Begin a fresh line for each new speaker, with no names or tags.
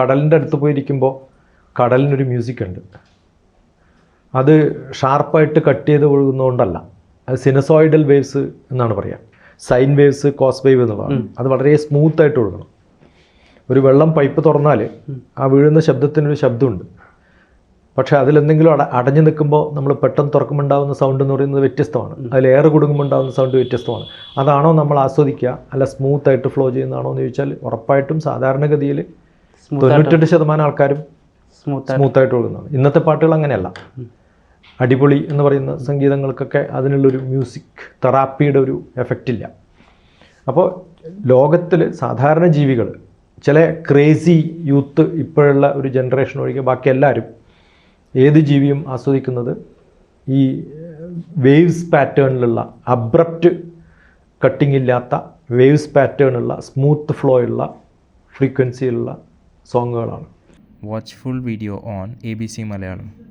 കടലിന്റെ അടുത്ത് പോയിരിക്കുമ്പോൾ കടലിനൊരു മ്യൂസിക് ഉണ്ട്. അത് ഷാർപ്പായിട്ട് കട്ട് ചെയ്ത് ഒഴുകുന്നതുകൊണ്ടല്ല അത് സിനസോയിഡൽ വേവ്സ് എന്നാണ് പറയുക സൈൻ വേവ്സ് കോസ് വേവ് എന്നുള്ളതാണ്. അത് വളരെ സ്മൂത്ത് ആയിട്ട് ഒഴുകണം. ഒരു വെള്ളം പൈപ്പ് തുറന്നാൽ ആ വീഴുന്ന ശബ്ദത്തിനൊരു ശബ്ദമുണ്ട്. പക്ഷേ അതിലെന്തെങ്കിലും അട അടഞ്ഞു നിൽക്കുമ്പോൾ നമ്മൾ പെട്ടെന്ന് തുറക്കുമ്പോൾ ഉണ്ടാകുന്ന സൗണ്ട് എന്ന് പറയുന്നത് വ്യത്യസ്തമാണ്. അതിൽ എയർ കൊടുക്കുമ്പോൾ ഉണ്ടാകുന്ന സൗണ്ട് വ്യത്യസ്തമാണ്. അതാണോ നമ്മൾ ആസ്വദിക്കുക? അല്ല സ്മൂത്തായിട്ട് ഫ്ലോ ചെയ്യുന്നതാണോ എന്ന് ചോദിച്ചാൽ ഉറപ്പായിട്ടും സാധാരണഗതിയിൽ തൊണ്ണൂറ്റെട്ട് ശതമാനം ആൾക്കാരും
സ്മൂത്ത്
സ്മൂത്തായിട്ട് ഒഴുകുന്നതാണ്. ഇന്നത്തെ പാട്ടുകൾ അങ്ങനെയല്ല. അടിപൊളി എന്ന് പറയുന്ന സംഗീതങ്ങൾക്കൊക്കെ അതിനുള്ളൊരു മ്യൂസിക് തെറാപ്പിയുടെ ഒരു എഫക്റ്റ് ഇല്ല. അപ്പോൾ ലോകത്തിൽ സാധാരണ ജീവികൾ ചില ക്രേസി യൂത്ത് ഇപ്പോഴുള്ള ഒരു ജനറേഷൻ ഒഴികെ ബാക്കി എല്ലാവരും ഏത് ജീവിയും ആസ്വദിക്കുന്നത് ഈ വേവ്സ് പാറ്റേണിലുള്ള അബ്രപ്റ്റ് കട്ടിംഗ് ഇല്ലാത്ത വേവ്സ് പാറ്റേണുള്ള സ്മൂത്ത് ഫ്ലോ ഉള്ള ഫ്രീക്വൻസിയിലുള്ള സോങ്ങുകളാണ്
Watch full video on ABC Malayalam.